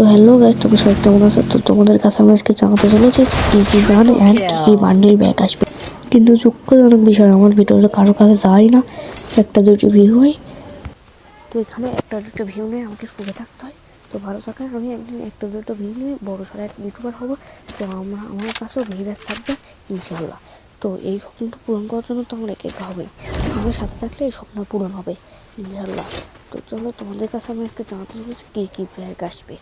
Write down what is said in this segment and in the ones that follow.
তো hello guys তুমি সবাই কেমন আছো? তো তোমাদের কাছে আমি আজকে জানাতে চলেছি কি কি গান অ্যান্ড কি কি বান্ডিল ব্যাক আসবে। কিন্তু দুঃখজনক বিষয়, আমার ভিডিওটা কারও কাছে যায় না। একটা, দুটি ভিউ হয়। তো এখানে একটা, দুটো ভিউ নিয়ে আমাকে সুখে থাকতে হয়। তো ভালো থাকার আমি একদিন একটা, দুটো ভিউ নিয়ে বড়ো সড়ো একটা ইউটিউবার হব। তো আমরা, আমার কাছেও ভিউয়ার থাকবে ইনশাল্লাহ তো এই স্বপ্নটা পূরণ করার জন্য তো আমার একে একা হবে আমার সাথে থাকলে এই স্বপ্ন পূরণ হবে। ইনশাল্লাহ তো চলো, তোমাদের কাছে আমি আজকে জানাতে চলেছি কী কী ব্যাগ আসবে।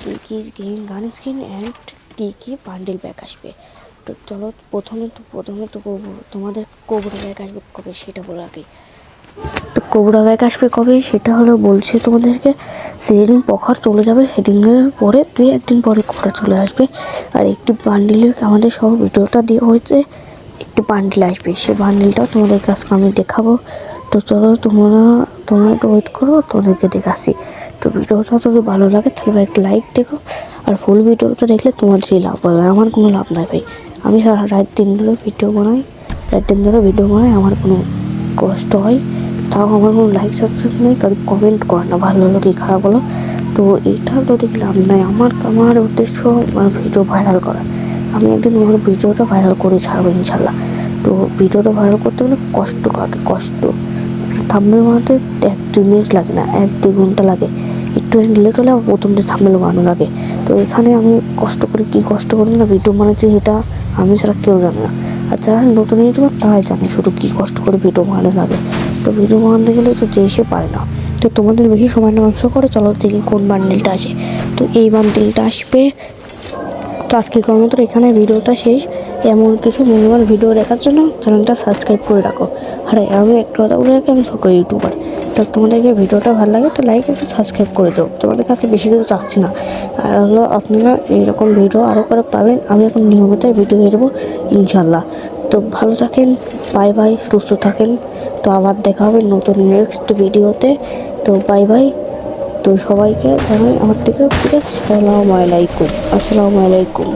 কী কী গেম গান স্ক্রিন অ্যান্ড কী কী বান্ডেল ব্যাগ আসবে। তো চলো, প্রথমে তো প্রথমে তো তোমাদের কোবরা ব্যাগ আসবে কবে সেটা বলে আগে। তো কোবরা ব্যাগ আসবে কবে সেটা হলো বলছে তোমাদেরকে যেদিন পখার চলে যাবে, সেদিনের পরে দুই একদিন পরে কোবরা চলে আসবে। আর একটি বান্ডিলের আমাদের সব ভিডিওটা দেওয়া হয়েছে। একটি বান্ডিল আসবে। সেই বান্ডিলটাও তোমাদের কাছে আমি দেখাবো। তো চলো তোমরা তোমরা একটু ওয়েট করো, তোমাদেরকে দেখাচ্ছি। তো ভিডিওটা যদি ভালো লাগে, তাহলে ভাই একটা লাইক দেখো। আর ফুল ভিডিওটা দেখলে তোমাদেরই লাভ হবে। আমার কোনো লাভ নাই ভাই। আমি সারা রাত দিন ধরে ভিডিও বানাই। রাত দিন ধরে ভিডিও বানাই, আমার কোনো কষ্ট হয়। তাও আমার কোনো লাইক সাবস্ক্রাইব নেই, কারণ কমেন্ট করে না। ভালো হলো কি খারাপ হলো? তো এটা তো দেখি লাভ নাই। আমার আমার উদ্দেশ্য ভিডিও ভাইরাল করা। আমি একদিন আমার ভিডিওটা ভাইরাল করে ছাড়বো ইনশাল্লাহ। তো ভিডিওটা ভাইরাল করতে গেলে কষ্ট লাগে, কষ্ট। থাম্বেল বানাতে এক দু মিনিট লাগে না, এক দু ঘণ্টা লাগে। একটু লেট হলে আমার প্রথম দিয়ে থাম্বেল বানানো লাগে। তো এখানে আমি কষ্ট করে কী কষ্ট করি না ভিডিও বানাচ্ছি এটা আমি ছাড়া কেউ জানে না। আর যারা নতুন ইউটিউবার তারাই জানে শুধু কী কষ্ট করে ভিডিও বানানো লাগে। তো ভিডিও বানাতে গেলে তো যে সে পারে না। তো তোমাদের বেশি সময় নষ্ট করে চলো দেখি কোন বান্ডিলটা আসে তো এই বান্ডিলটা আসবে তো আজকের মতো এখানে ভিডিওটা শেষ। এমন কিছু মূল্যবান ভিডিও দেখার জন্য চ্যানেলটা সাবস্ক্রাইব করে রাখো। আর আমি একটা কথা বলে রাখি, আমি ছোটো ইউটিউবার তো তোমাদেরকে ভিডিওটা ভালো লাগে তো লাইক একটু সাবস্ক্রাইব করে দাও। তোমাদের কাছে বেশি কিছু চাচ্ছি না। আর হলো আপনারা এইরকম ভিডিও আরও করে পাবেন, আমি এখন নিয়মিত ভিডিও দিয়ে দেবো ইনশাল্লাহ তো ভালো থাকেন বাই বাই সুস্থ থাকেন। তো আবার দেখা হবে নতুন নেক্সট ভিডিওতে তো। বাই বাই তো সবাইকে জানাই আমার থেকে আসসালামু আলাইকুম। আসসালামু আলাইকুম।